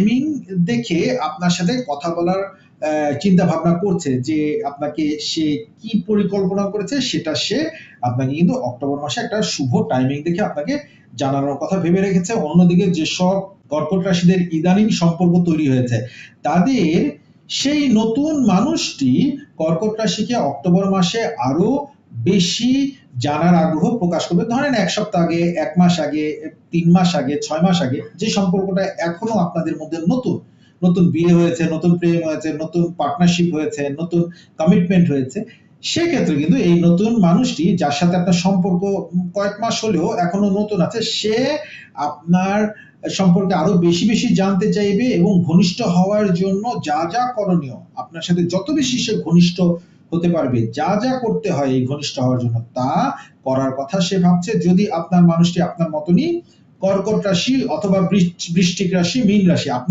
Timing দেখে আপনার সাথে কথা বলার চিন্তা ভাবনা করছে যে আপনাকে সে কি পরিকল্পনা করেছে সেটা সে আপনাকে কিন্তু অক্টোবর মাসে একটা শুভ টাইমিং দেখে আপনাকে জানানোর কথা ভেবে রেখেছে। অন্যদিকে যেসব কর্কট রাশিদের ইদানিং সম্পর্ক তৈরি হয়েছে, তাদের সেই নতুন মানুষটি কর্কট রাশিকে অক্টোবর মাসে আরও বেশি জানার আগ্রহ প্রকাশ করবে। ধরেন এক সপ্তাহ আগে, এক মাস আগে, তিন মাস আগে, ছয় মাস আগে যে সম্পর্কটা এখনও আপনাদের মধ্যে নতুন নতুন বিয়ে হয়েছে, নতুন প্রেম হয়েছে, নতুন পার্টনারশিপ হয়েছে, নতুন কমিটমেন্ট হয়েছে, সেক্ষেত্রে কিন্তু এই নতুন মানুষটি যার সাথে আপনার সম্পর্ক কয়েক মাস হলেও এখনও নতুন আছে, সে আপনার সম্পর্কে আরও বেশি বেশি জানতে চাইবে এবং ঘনিষ্ঠ হওয়ার জন্য যা যা করণীয়, আপনার সাথে যত বেশি সে ঘনিষ্ঠ হতে পারবে। যা যা করতে হয় এই ঘনিষ্ঠ হওয়ার জন্য, তা করার কথা সে ভাবছে। যদি আপনার মানুষটি আপনার মতনই কর্কট রাশি অথবা বৃশ্চিক রাশি, মীন রাশি, আপনি